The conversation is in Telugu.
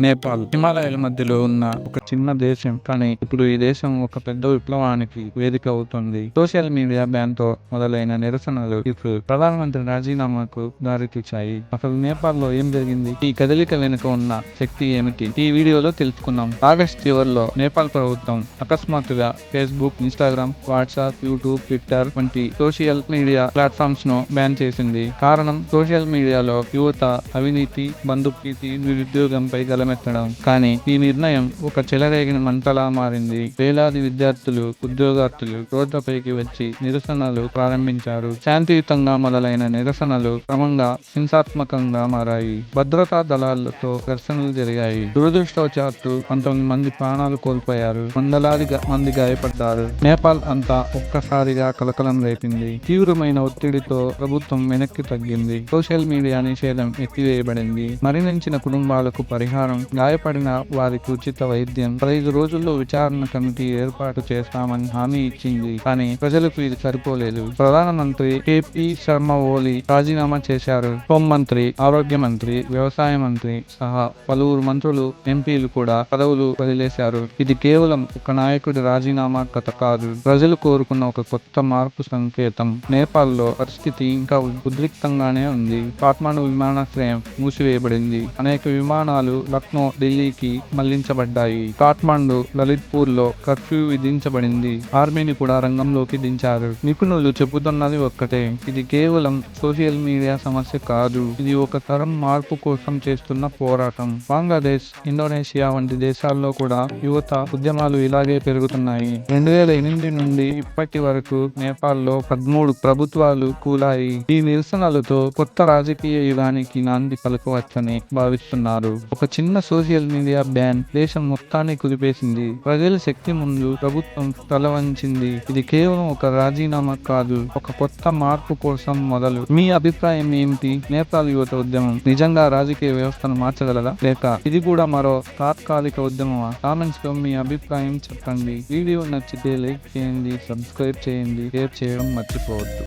నేపాల్. హిమాలయాల మధ్యలో ఉన్న ఒక చిన్న దేశం. కానీ ఇప్పుడు ఈ దేశం ఒక పెద్ద విప్లవానికి వేదిక అవుతుంది. సోషల్ మీడియా బ్యాన్తో మొదలైన నిరసనలు ఇప్పుడు ప్రధానమంత్రి రాజీనామాకు దారితీశాయి. అసలు నేపాల్లో ఏం జరిగింది? ఈ కదలిక వెనుక ఉన్న శక్తి ఏమిటి? ఈ వీడియోలో తెలుసుకున్నాం ఆగస్ట్ చివరిలో నేపాల్ ప్రభుత్వం అకస్మాత్తుగా Facebook Instagram WhatsApp YouTube Twitter వంటి సోషల్ మీడియా ప్లాట్ఫామ్స్ను బ్యాన్ చేసింది. కారణం సోషల్ మీడియాలో యువత అవినీతి బంధుప్రీతి నిరుద్యోగంపై గలమెత్తడం కానీ ఈ నిర్ణయం ఒక చెలరేగిన మంటలా మారింది. వేలాది విద్యార్థులు ఉద్యోగార్థులు రోడ్లపైకి వచ్చి నిరసనలు ప్రారంభించారు. శాంతియుతంగా మొదలైన నిరసనలు క్రమంగా హింసాత్మకంగా మారాయి. భద్రతా దళాలతో ఘర్షణలు జరిగాయి. దురదృష్టవశాత్తు పంతొమ్మిది మంది ప్రాణాలు కోల్పోయారు. వందలాది మంది గాయపడ్డారు. నేపాల్ అంతా ఒక్కసారిగా కలకలం రేపింది. తీవ్రమైన ఒత్తిడితో ప్రభుత్వం వెనక్కి తగ్గింది. సోషల్ మీడియా నిషేధం ఎత్తివేయబడింది. మరణించిన కుటుంబాలకు పరిహారం గాయపడిన వారికి ఉచిత వైద్యం. పదహైదు రోజుల్లో విచారణ కమిటీ ఏర్పాటు చేస్తామని హామీ ఇచ్చింది. కానీ ప్రజలకు ఇది సరిపోలేదు. ప్రధానమంత్రి కేపీ శర్మ ఓలీ రాజీనామా చేశారు. హోంమంత్రి ఆరోగ్య మంత్రి వ్యవసాయ మంత్రి సహా పలువురు మంత్రులు ఎంపీలు కూడా పదవులు వదిలేశారు. ఇది కేవలం ఒక నాయకుడి రాజీనామా కథ కాదు. ప్రజలు కోరుకున్న ఒక కొత్త మార్పు సంకేతం. నేపాల్లో పరిస్థితి ఇంకా ఉద్రిక్తంగానే ఉంది. కాఠ్మాండు విమానాశ్రయం మూసివేయబడింది. అనేక విమానాలు లక్నో ఢిల్లీకి మళ్ళించబడ్డాయి. కాఠ్మాండు లలిత్పూర్లో కర్ఫ్యూ విధించబడింది. ఆర్మీని కూడా రంగంలోకి దించారు. నిపుణులు చెబుతున్నది ఒక్కటే ఇది కేవలం సోషల్ మీడియా సమస్య కాదు ఇది ఒక తరం మార్పు కోసం చేస్తున్న పోరాటం. బంగ్లాదేశ్ ఇండోనేషియా వంటి దేశాల్లో కూడా యువత ఉద్యమాలు ఇలాగే పెరుగుతున్నాయి. రెండు వేల ఎనిమిది నుండి ఇప్పటి వరకు నేపాల్లో పదమూడు ప్రభుత్వాలు కూలాయి. ఈ నిరసనలతో కొత్త రాజకీయ యుగానికి నాంది పలకవచ్చని భావిస్తున్నారు. ఒక చిన్న సోషల్ మీడియా బ్యాన్ దేశం మొత్తాన్ని కుదిపేసింది. ప్రజల శక్తి ముందు ప్రభుత్వం తల వంచింది. ఇది కేవలం ఒక రాజీనామా కాదు ఒక కొత్త మార్పు కోసం మొదలు. మీ అభిప్రాయం ఏమిటి? నేపాల్ యువత ఉద్యమం నిజంగా రాజకీయ వ్యవస్థను మార్చగలదా? లేక ఇది కూడా మరో తాత్కాలిక ఉద్యమమా? కామెంట్స్లో మీ అభిప్రాయం చెప్పండి. వీడియో నచ్చితే లైక్ చేయండి సబ్స్క్రైబ్ చేయండి. షేర్ చేయడం మర్చిపోవద్దు.